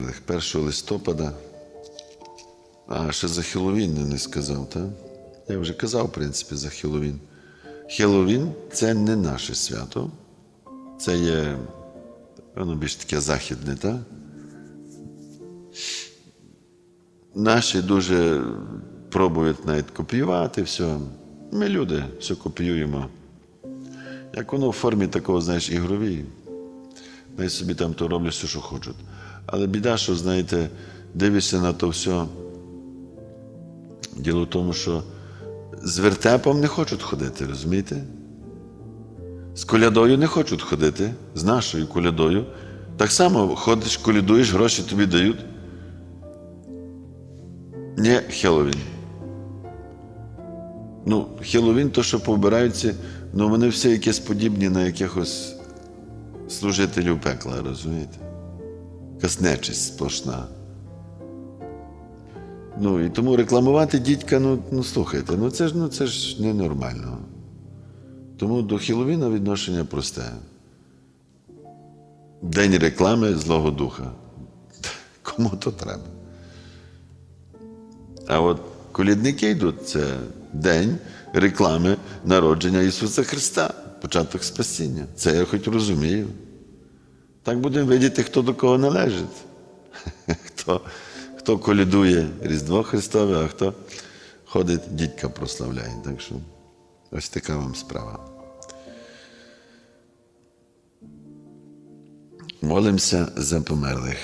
1 листопада. А, ще за Хеллоуін не сказав, так? Я вже казав, в принципі, за Хеллоуін. Хеллоуін це не наше свято. Це є, воно більш таке західне, так? Наші дуже пробують навіть копіювати все. Ми люди все копіюємо. Як воно в формі такого, знаєш, ігровій. Най собі там то роблять все, що хочуть. Але біда, що, знаєте, дивишся на то все. Діло в тому, що з вертепом не хочуть ходити, розумієте? З колядою не хочуть ходити, з нашою колядою. Так само ходиш, колядуєш, гроші тобі дають. Не Хеллоуін. Ну, Хеллоуін, то, що повбираються, ну вони всі якісь подібні на якихось служителів пекла, розумієте? Якась сплошна. Ну і тому рекламувати дідька, ну, ну слухайте, ну це ж ну, це ж ненормально. Тому до Хіловіна відношення просте. День реклами Злого Духа. Кому то треба. А от колідники йдуть це день реклами народження Ісуса Христа, початок спасіння. Це я хоч розумію. Так будемо видіти, хто до кого належить. Хто, хто колідує Різдво Христове, а хто ходить, дідька прославляє. Так що ось така вам справа. Молимося за померлих.